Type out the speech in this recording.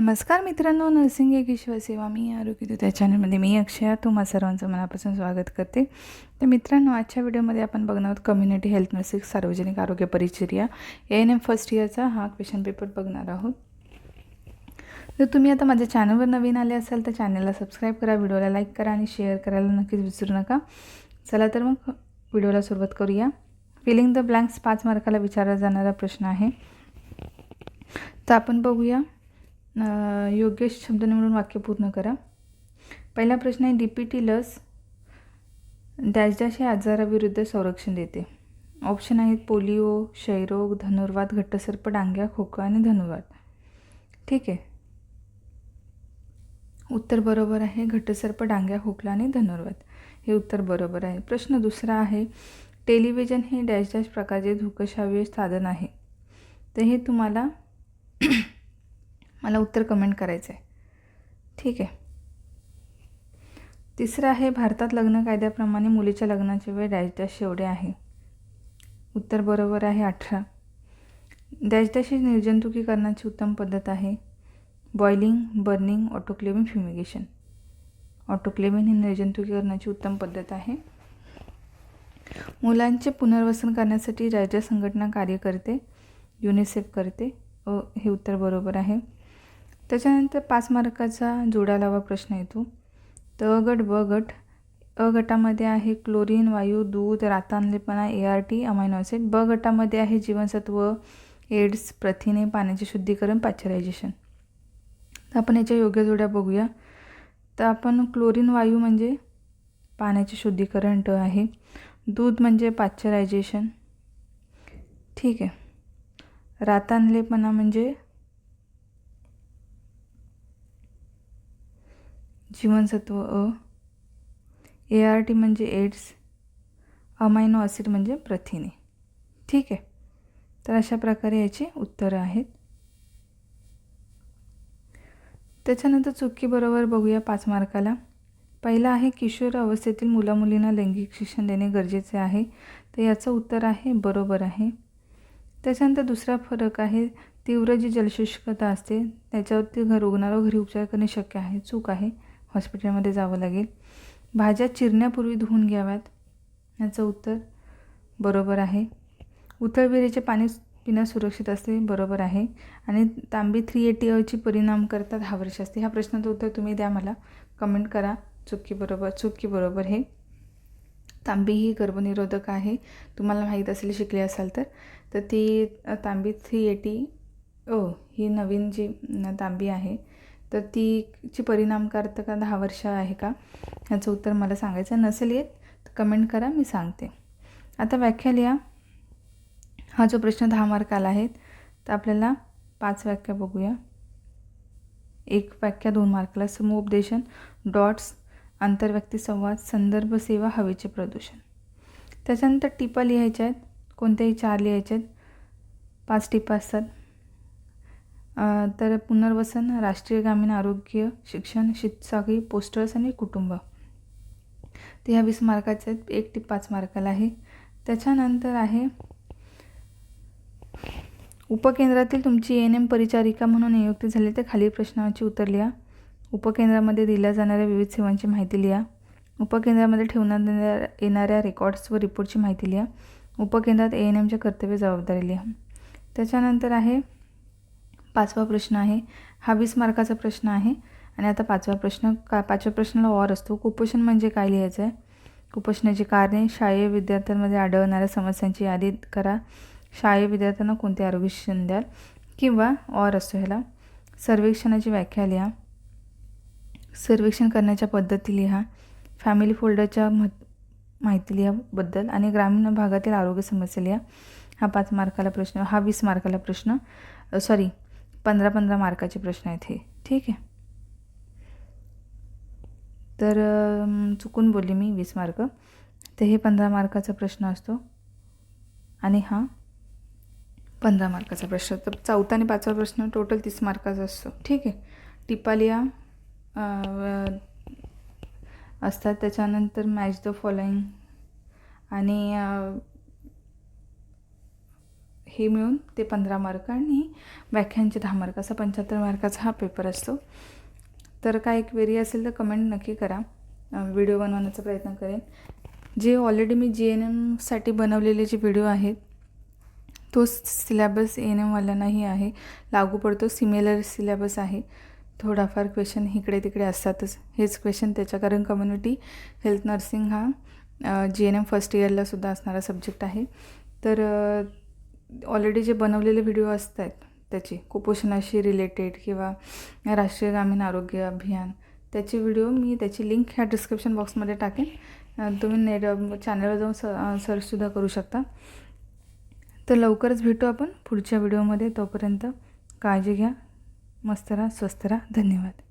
नमस्कार मित्रांनो नर्सिंग एक सेवा मी आरोग्य त्या चॅनलमध्ये मी अक्षया. तुम्हा सर्वांचं मनापासून स्वागत करते. तर मित्रांनो आजच्या व्हिडिओमध्ये आपण बघणार आहोत कम्युनिटी हेल्थ नर्सिंग सार्वजनिक आरोग्य परिचर्या. ए एन एम फर्स्ट इयरचा हा क्वेश्चन पेपर बघणार आहोत. जर तुम्ही आता माझ्या चॅनलवर नवीन आले असाल तर चॅनलला सबस्क्राईब करा व्हिडिओला लाईक करा आणि शेअर करायला नक्कीच विसरू नका. चला तर मग व्हिडिओला सुरुवात करूया. फिलिंग द ब्लँक्स पाच मार्काला विचारला जाणारा प्रश्न आहे. तर आपण बघूया. योग्य शब्द निवडून वाक्य पूर्ण करा. पहिला प्रश्न आहे डी पी टी लस डॅश डॅश हे आजाराविरुद्ध संरक्षण देते. ऑप्शन आहेत पोलिओ क्षयरोग धनुर्वात घट्टसर्प डांग्या खोका आणि धनुर्वात ठीक आहे. उत्तर बरोबर आहे घट्टसर्प डांग्या खोकला आणि धनुर्वात हे उत्तर बरोबर आहे. प्रश्न दुसरा आहे टेलिव्हिजन हे डॅश डॅश प्रकारचे धोकशाव्य साधन आहे. तर हे तुम्हाला मला उत्तर कमेंट करायचं आहे ठीक आहे. तिसरं आहे भारतात लग्न कायद्याप्रमाणे मुलीच्या लग्नाचे वेळ डॅश डॅश एवढे आहे. उत्तर बरोबर आहे अठरा. डॅश डॅश ही निर्जंतुकीकरणाची उत्तम पद्धत आहे. Boiling burning autoclaving fumigation. Autoclaving ही निर्जंतुकीकरणाची उत्तम पद्धत आहे. मुलांचे पुनर्वसन करण्यासाठी राज्य संघटना कार्य करते. युनिसेफ करते. अ हे उत्तर बरोबर आहे. त्याच्यानंतर पाच मार्काचा जोडा लावा प्रश्न येतो. तर गट ब गट. अ गटामध्ये आहे क्लोरीन वायू दूध रातांलेपणा A R T amino acid. ब गटामध्ये आहे जीवनसत्व एड्स प्रथिने पाण्याचे शुद्धीकरण पाश्चरायझेशन. तर आपण याच्या योग्य जोड्या बघूया. तर आपण क्लोरीन वायू म्हणजे पाण्याचे शुद्धीकरण ट आहे. दूध म्हणजे पाश्चरायझेशन. ठीक आहे. रातांलेपणा म्हणजे जीवनसत्व अ. ए आर टी म्हणजे एड्स अमायनो ॲसिड म्हणजे प्रथिने. ठीक आहे? तर अशा प्रकारे याची उत्तरं आहेत. त्याच्यानंतर चुकीबरोबर बघूया पाच मार्काला. पहिला आहे किशोर अवस्थेतील मुलामुलींना लैंगिक शिक्षण देणे गरजेचे आहे. तर याचं उत्तर आहे बरोबर आहे. त्याच्यानंतर दुसरा फरक आहे तीव्र जी जलशुष्कता असते त्याच्यावरती घर रुग्णाला घरी उपचार करणे शक्य आहे चूक आहे. हॉस्पिटलमध्ये जावं लागेल. भाज्या चिरण्यापूर्वी धुवून घ्याव्यात. याचं उत्तर बरोबर आहे. उथळविरेचे पाणी पिणं सुरक्षित असते बरोबर आहे. आणि तांबी थ्री एटी अची परिणाम करतात हा वर्ष असते. ह्या प्रश्नाचं उत्तर तुम्ही द्या मला. कमेंट करा. चुकी बरोबर चुकी बरोबर हे. तांबी ही गर्भनिरोधक आहे. तुम्हाला माहीत असेल शिकले असाल तर. तर ती तांबी थ्री एटी ओ ही नवीन जी तांबी आहे तर तीची परिणामकारकता दहा वर्ष आहे का? ह्याचं उत्तर मला सांगायचं नसेल येत तर कमेंट करा मी सांगते. आता व्याख्या लिहा. हा जो प्रश्न दहा मार्क आला आहे तर आपल्याला पाच व्याख्या बघूया. एक व्याख्या दोन मार्कला समुपदेशन डॉट्स आंतरव्यक्ती संवाद संदर्भ सेवा हवेचे प्रदूषण. त्याच्यानंतर टिपा लिहायच्या आहेत. कोणत्याही चार लिहायच्या आहेत. पाच टिपा असतात. तर पुनर्वसन राष्ट्रीय ग्रामीण आरोग्य शिक्षण शिक्षागी पोस्टर्स आणि कुटुंब. ते ह्या वीस मार्काचे आहेत. एक ते पाच मार्काला आहे. त्याच्यानंतर आहे उपकेंद्रातील तुमची एन एम परिचारिका म्हणून नियुक्ती झाली तर खालील प्रश्नांची उत्तर लिहा. उपकेंद्रामध्ये दिल्या जाणाऱ्या विविध सेवांची माहिती लिहा. उपकेंद्रामध्ये ठेवण्यात येणाऱ्या रेकॉर्ड्स व रिपोर्टची माहिती लिहा. उपकेंद्रात ए एन एमच्या कर्तव्य जबाबदारी लिहा. त्याच्यानंतर आहे पाचवा प्रश्न आहे. हा वीस मार्काचा प्रश्न आहे. आणि आता पाचवा प्रश्न का पाचव्या प्रश्नाला ऑर असतो. कुपोषण म्हणजे काय लिहायचं आहे? कुपोषणाची कारणे शालेय विद्यार्थ्यांमध्ये आढळणाऱ्या समस्यांची यादी करा. शालेय विद्यार्थ्यांना कोणते आरोग्य शिक्षण द्याल? किंवा ऑर असतो ह्याला. सर्वेक्षणाची व्याख्या लिहा. सर्वेक्षण करण्याच्या पद्धती लिहा. फॅमिली फोल्डरच्या मह माहिती लिहाबद्दल आणि ग्रामीण भागातील आरोग्य समस्या लिहा. हा पाच मार्काला प्रश्न हा वीस मार्काला प्रश्न सॉरी पंधरा पंधरा मार्काचे प्रश्न आहेत हे. ठीक आहे? तर चुकून बोलली मी वीस मार्क. तर हे पंधरा मार्काचा प्रश्न असतो. आणि हा पंधरा मार्काचा प्रश्न. तर चौथा आणि पाचवा प्रश्न टोटल तीस मार्काचा असतो. ठीक आहे? टिपालिया असतात. त्याच्यानंतर मॅच द फॉलोइंग आणि हे मिळून ते पंधरा मार्क आणि व्याख्यानचे दहा मार्क असा पंच्याहत्तर मार्काचा हा पेपर असतो. तर काय एक वेरी असेल तर कमेंट नक्की करा. व्हिडिओ बनवण्याचा प्रयत्न करेन. जे ऑलरेडी मी जी एन एमसाठी बनवलेले जे व्हिडिओ आहेत तोच सिलॅबस एन एमवाल्यांनाही आहे. लागू पडतो सिमिलर सिलॅबस आहे. थोडाफार क्वेश्चन इकडे तिकडे असतातच. हेच क्वेश्चन त्याच्या कारण कम्युनिटी हेल्थ नर्सिंग हा जी एन एम फर्स्ट इयरला सुद्धा असणारा सब्जेक्ट आहे. तर ऑलरेडी जे बनवलेले व्हिडिओ असतात त्याचे कुपोषणाशी रिलेटेड किंवा राष्ट्रीय ग्रामीण आरोग्य अभियान त्याचे व्हिडिओ मी त्याची लिंक ह्या डिस्क्रिप्शन बॉक्समध्ये टाकेन. तुम्ही नेट चॅनलवर जाऊन स सर्चसुद्धा करू शकता. तर लवकरच भेटू आपण पुढच्या व्हिडिओमध्ये तोपर्यंत काळजी घ्या. मस्त राहा स्वस्त राहा. धन्यवाद.